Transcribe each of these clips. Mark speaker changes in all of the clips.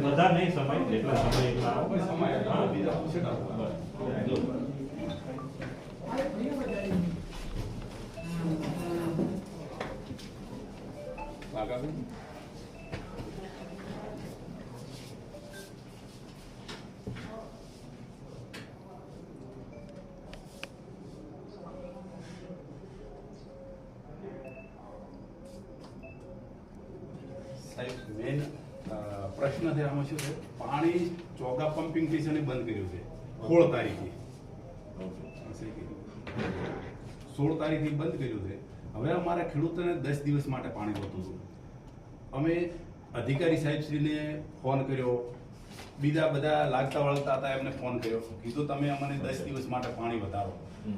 Speaker 1: બધા નહીં સમય જેટલા સમય એટલા
Speaker 2: સમય બીજા પૂછે ના. સાહેબ મેન પ્રશ્ન છે આમાં શું છે? પાણી ચોગા પમ્પિંગ સ્ટેશને બંધ કર્યું છે સોળ તારીખે. સોળ તારીખથી બંધ કર્યું છે. હવે અમારા ખેડૂતોને દસ દિવસ માટે પાણી હોતું હતું. અમે અધિકારી સાહેબશ્રીને ફોન કર્યો. બીજા બધા લાગતા વળગતા હતા એમને ફોન કર્યો. કીધું તમે અમને દસ દિવસ માટે પાણી વધારો.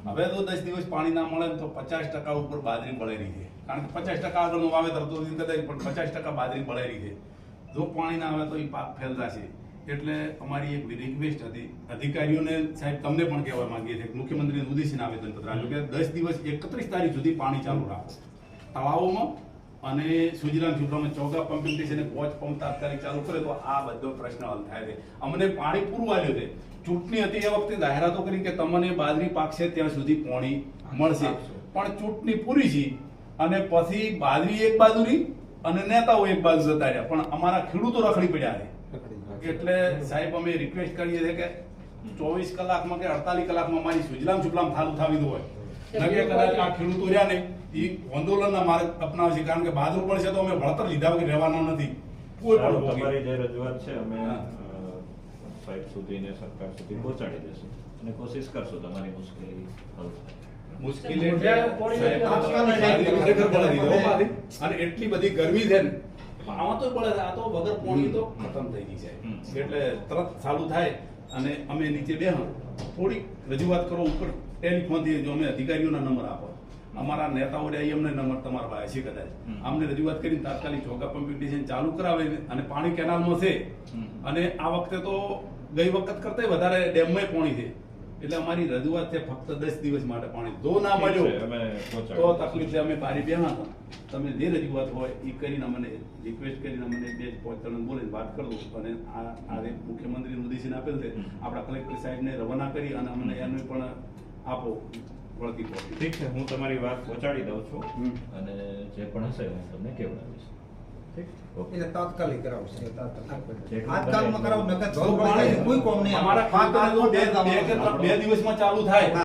Speaker 2: હવે તો દસ દિવસ પાણી ના મળે તો પચાસ ટકા ઉપર બાજરી બળેલી છે. કારણ કે પચાસ ટકા આગળનું વાવેતર તો કદાચ પણ પચાસ ટકા બાજરી બળેલી છે. જો પાણી ના આવે તો એ પાક ફેલ થશે એટલે અમારી એક રિક્વેસ્ટ હતી. અધિકારીઓને સાહેબ તમને પણ કહેવા માંગીએ છીએ મુખ્યમંત્રીને ઉદ્દેશીને આવેદન પત્ર આપ્યું કે દસ દિવસ એકત્રીસ તારીખ સુધી પાણી ચાલુ રાખો. તળાવોમાં અને સુજલામ સુબ્રમણ્ય ચોગા પંપિંગ સ્ટેશને પોચ પંપ તાત્કાલિક ચાલુ કરે તો આ બધો પ્રશ્ન હલ થાય છે. અમને પાણી પૂરું આવ્યું છે. ચૂંટણી હતી એ વખતે જાહેરાતો કરી કે તમને બાજરી પાકશે ત્યાં સુધી પાણી મળશે. પણ ચૂંટણી પૂરી છે અને પછી બાજરી એક બાજુ રહી અને નેતાઓ એક બાજુ જતા રહ્યા. પણ અમારા ખેડૂતો રખડી પડ્યા છે. એટલે સાહેબ અમે રિક્વેસ્ટ કરીએ છીએ કે ચોવીસ કલાકમાં કે અડતાલીસ કલાકમાં મારી સુજલામ છૂંટલામ થાલુ થાવી દો હોય. ન કદાચ આ ખેડૂતો રહ્યા ને એ આંદોલનના માર્ગ અપનાવશે કારણ કે બહાદુર છે તો અમે વળતર લીધા વગર રહેવાના નથી. કોઈ પણ
Speaker 1: તમારી જે રજૂઆત છે અમે. સાહેબ સુધી ને સરકાર સુધી પહોંચાડી દેશું. અને કોશિશ કરશું તમારી મુશ્કેલી હલ થાય.
Speaker 2: અને એટલી બધી ગરમી છે ને આમાં તો બળે આ તો વગર પાણી તો ખતમ થઈ ગઈ છે એટલે તરત ચાલુ થાય અને અમે નીચે બે થોડીક રજૂઆત કરો ઉપર. ટેલિફોનથી જો અમે અધિકારીઓના નંબર આપો. અમારા નેતાઓ રહ્યા ઈ અમને નંબર તમારા પાસે છે કદાચ. અમને રજૂઆત કરીને તાત્કાલિક ચોગા પંપિંગ સ્ટેશન ચાલુ કરાવે અને પાણી કેનાલમાં છે. અને આ વખતે તો ગઈ વખત કરતા વધારે ડેમમાં પાણી છે. એટલે અમારી રજૂઆત છે ફક્ત દસ દિવસ માટે પાણી. જો ના મળ્યો તો તકલીફ છે અમે બારી બેહા હતા તમે જે રજૂઆત હોય એ કરીને મને રિક્વેસ્ટ કરીને મને બે ત્રણ બોલીને વાત કરો અને આ આજે મુખ્યમંત્રી ઉદ્દેશીને આપેલ છે. આપણા કલેક્ટર સાહેબને રવાના કરી અને અમને એનું પણ આપો. વળતી કોપી
Speaker 1: ઠીક છે હું તમારી વાત પહોંચાડી દઉં છું અને જે પણ હશે હું તમને કેવડાવીશ ઓકે.
Speaker 3: એટલે તાત્કાલિક કરાવશે આજકાલમાં નકર કોઈ કોમ નહીં.
Speaker 2: અમારા બે દિવસમાં ચાલુ થાય.